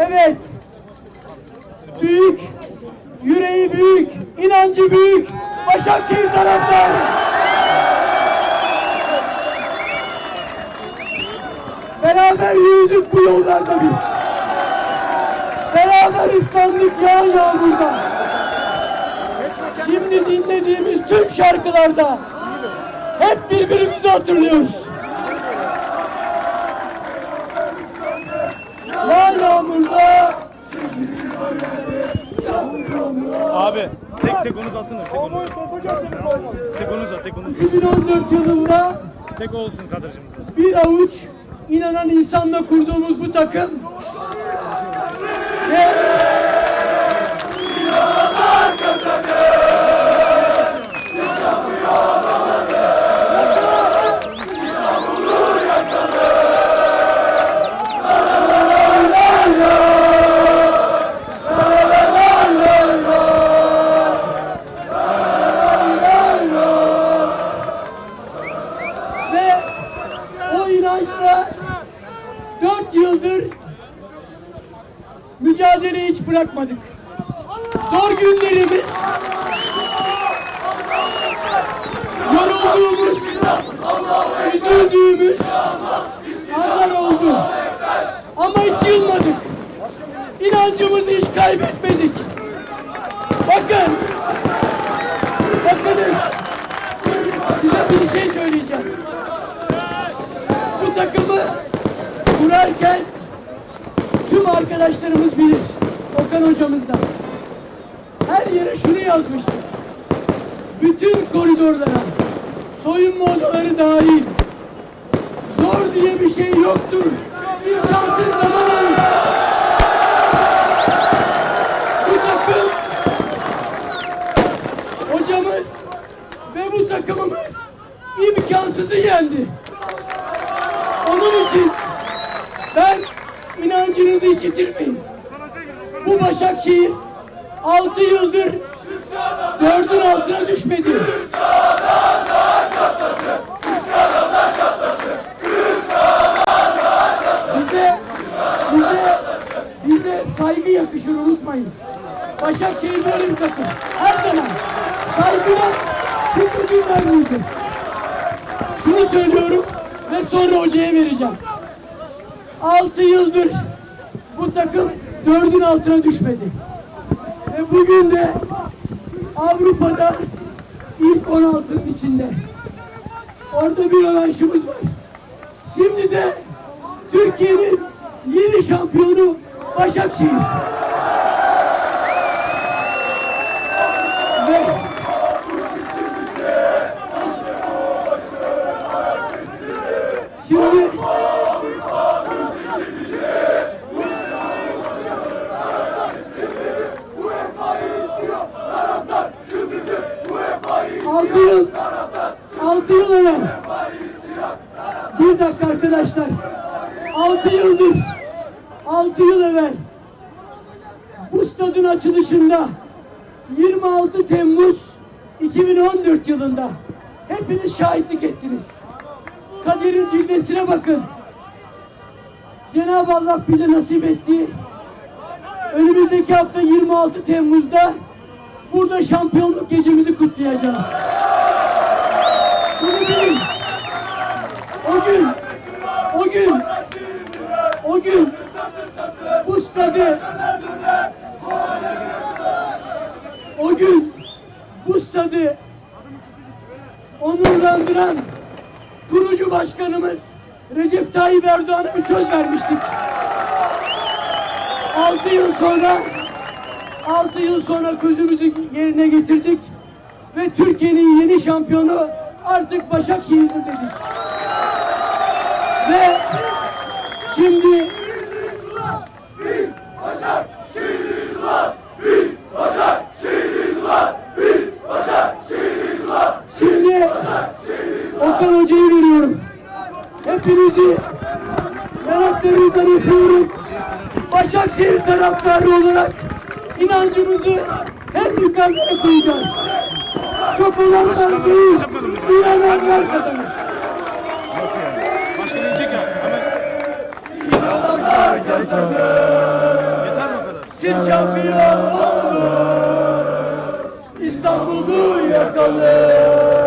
Evet. Büyük, yüreği büyük, inancı büyük. Başakşehir taraftarı. Beraber yürüdük bu yollarda biz. Beraber ıslandık yağ yağmurda. Şimdi dinlediğimiz tüm şarkılarda hep birbirimizi hatırlıyoruz. Yağ yağmurda Abi tek tek onu alsana. Tek onu. Tek onu tek onu. 2014 yılında Tek olsun kadrajımızda. bir avuç inanan insanla kurduğumuz bu takım ve mücadeleyi hiç bırakmadık. Zor günlerimiz, yorulduğumuz, üzüldüğümüz anlar oldu. Ama hiç yılmadık. İnancımızı hiç kaybetmedik. Bakın, bakınız, size bir şey söyleyeceğim. Bu takımı kurarken tüm arkadaşlarımız bilir. Okan hocamız da. Her yere şunu yazmıştık. Bütün koridorlara, soyunma odaları dahil. Zor diye bir şey yoktur. İmkansız zaman. Bu takım hocamız ve bu takımımız imkansızı yendi. Onun için ben inancınızı hiç yitirmeyin. Bu Başakşehir 6 yıldır dördün altına düşmedi. Bize, bize, bize saygı yakışır unutmayın. Başakşehir böyle bir takım. Her zaman saygıyla hiç ödün vermeyeceğiz. Şunu söylüyorum ve sonra hocaya vereceğim. 6 yıldır bu takım dördün altına düşmedi. Ve bugün de Avrupa'da ilk 16'nın içinde. Orada bir rövanşımız var. Şimdi de Türkiye'nin yeni şampiyonu Başakşehir. 6 yıl olan bir dakika arkadaşlar 6 yıldır 6 yıl evvel bu stadın açılışında 26 Temmuz 2014 yılında hepiniz şahitlik ettiniz. Kaderin cilvesine bakın. Cenab-ı Allah bize nasip etti. Önümüzdeki hafta 26 Temmuz'da burada şampiyonluk gecemizi kutlayacağız. O gün bu stadı onurlandıran kurucu başkanımız Recep Tayyip Erdoğan'a bir söz vermiştik. 6 yıl sonra 6 yıl sonra sözümüzü yerine getirdik ve Türkiye'nin yeni şampiyonu artık Başakşehir'dir dedik. Ve Şimdi Okan Veriyorum. Hepinizi yanaklarınızdan öpüyorum. Başakşehir taraftarı olarak inancımızı hep yukarılara koyacağız. Çok olanlar değil, inananlar kazanır. Başka diyecek ya? Hemen. Kazanır. Biz şampiyon olduk. İstanbul'u yakalım.